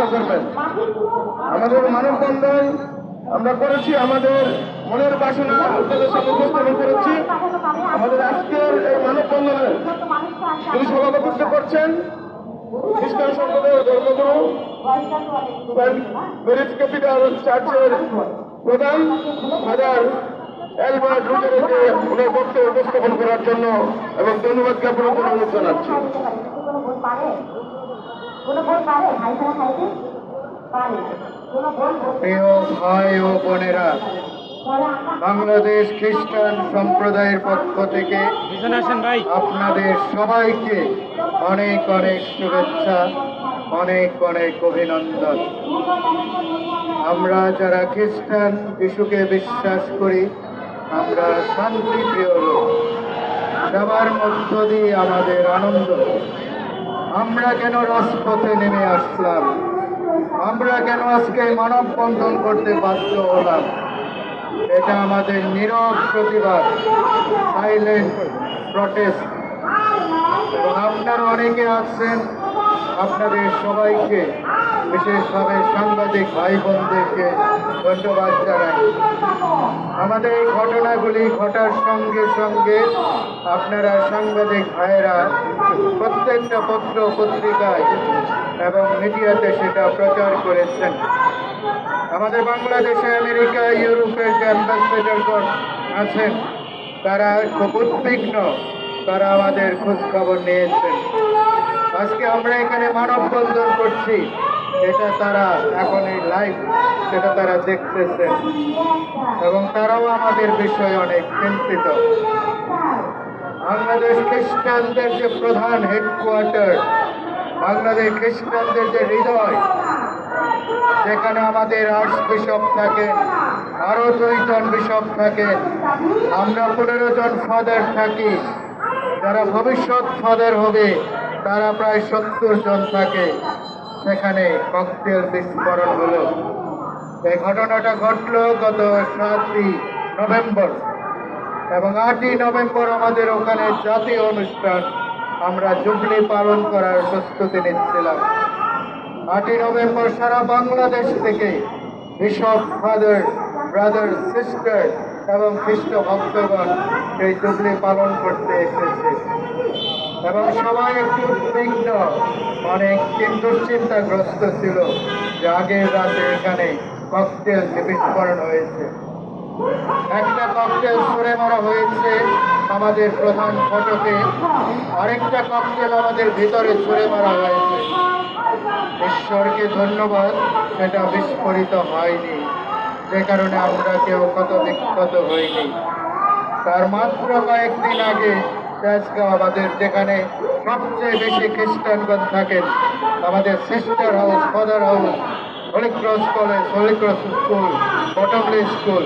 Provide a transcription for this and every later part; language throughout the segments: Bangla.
বন্ধ করবেন। আমাদের মানববন্ধন আমরা করেছি, আমাদের মনের বাসনা উপস্থাপন করেছি। আমাদের আজকের এই মানববন্ধনে যিনি সভাপতিত্ব করছেন, খ্রিস্টান সম্প্রদায়ের ধর্মগুরু মেরিজ ক্যাপিটাল চার্চের প্রধান বক্তব্য উপস্থাপন করার জন্য এবং ধন্যবাদ জ্ঞাপনের জন্য অনুরোধ জানাচ্ছি। কোনো ভোট পারে? কোনো ভোট পারে ভাই ছাড়া খাইতে পারে কোনো ভোট প্রিয় ভাই ও বোনেরা বাংলাদেশ খ্রিস্টান সম্প্রদায়ের পক্ষ থেকে আপনাদের সবাইকে অনেক অনেক শুভেচ্ছা অনেক অনেক অভিনন্দন। আমরা যারা খ্রিস্টান যিশুকে বিশ্বাস করি আমরা শান্তিপ্রিয় লোক। সবার মধ্য দিয়ে আমাদের আনন্দ। আমরা কেন রাজপথে নেমে আসলাম? আমরা কেন আজকে মানববন্ধন করতে বাধ্য হলাম? এটা আমাদের নীরব প্রতিবাদ সাইলেন্ট প্রটেস্ট এবং আপনারা অনেকে আছেন, আপনাদের সবাইকে বিশেষভাবে সাংবাদিক ভাই বোনদেরকে ধন্যবাদ জানাই। আমাদের এই ঘটনাগুলি ঘটার সঙ্গে সঙ্গে আপনারা সাংবাদিক ভাইয়েরা প্রত্যেকটা পত্র পত্রিকায় এবং মিডিয়াতে সেটা প্রচার করেছেন। আমাদের বাংলাদেশে, আমেরিকা, ইউরোপের যে অ্যাম্বাসেডারগণ আছেন, তারা খুব উদ্বিগ্ন, তারা আমাদের খোঁজ খবর নিয়েছেন। আজকে আমরা এখানে মানববন্ধন করছি। এটা তারা এখন এই লাইভ সেটা তারা দেখতেছেন এবং তারাও আমাদের বিষয়ে অনেক চিন্তিত। বাংলাদেশ খ্রিস্টানদের যে প্রধান হেডকোয়ার্টার বাংলাদেশ খ্রিস্টানদের যে হৃদয়, যেখানে আমাদের আর্টস বিশপ থাকে, আরও দুইজন বিশপ থাকে, আমরা পনেরো জন ফাদার থাকি। যারা ভবিষ্যৎ ফাদার হবে, তারা প্রায় সত্তর জন থাকে। সেখানে ককটেল বিস্ফোরণ হলো। এই ঘটনাটা ঘটলো গত সাতই নভেম্বর এবং আটই নভেম্বর আমাদের ওখানে জাতীয় অনুষ্ঠান আমরা জুবলি পালন করার প্রস্তুতি নিচ্ছিলাম। আটই নভেম্বর সারা বাংলাদেশ থেকে বিশপ ফাদার, ব্রাদার, সিস্টার এবং খ্রিস্ট ভক্তগণ সেই জুবলি পালন করতে এসেছে। এবং সবাই অনেক দুশ্চিন্তাগ্রস্ত ছিল যে আগের রাতে এখানে ককটেল বিস্ফোরণ হয়েছে। একটা ককটেল ছুড়ে মারা হয়েছে আমাদের প্রধান ফটকে, আরেকটা ককটেল আমাদের ভিতরে ছুড়ে মারা হয়েছে। ঈশ্বরকে ধন্যবাদ, সেটা বিস্ফোরিত হয়নি। যে কারণে আমরা কেউ ক্ষত বিক্ষত হইনি। তার মাত্র কয়েকদিন আগে তেজগাঁও আমাদের যেখানে সবচেয়ে বেশি খ্রিস্টানগণ থাকেন আমাদের sister house, father house Holy Cross college Holy Cross school Bottomley school,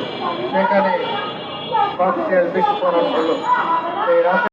সেখানে ককটেল বিস্ফোরণ হলো রাতে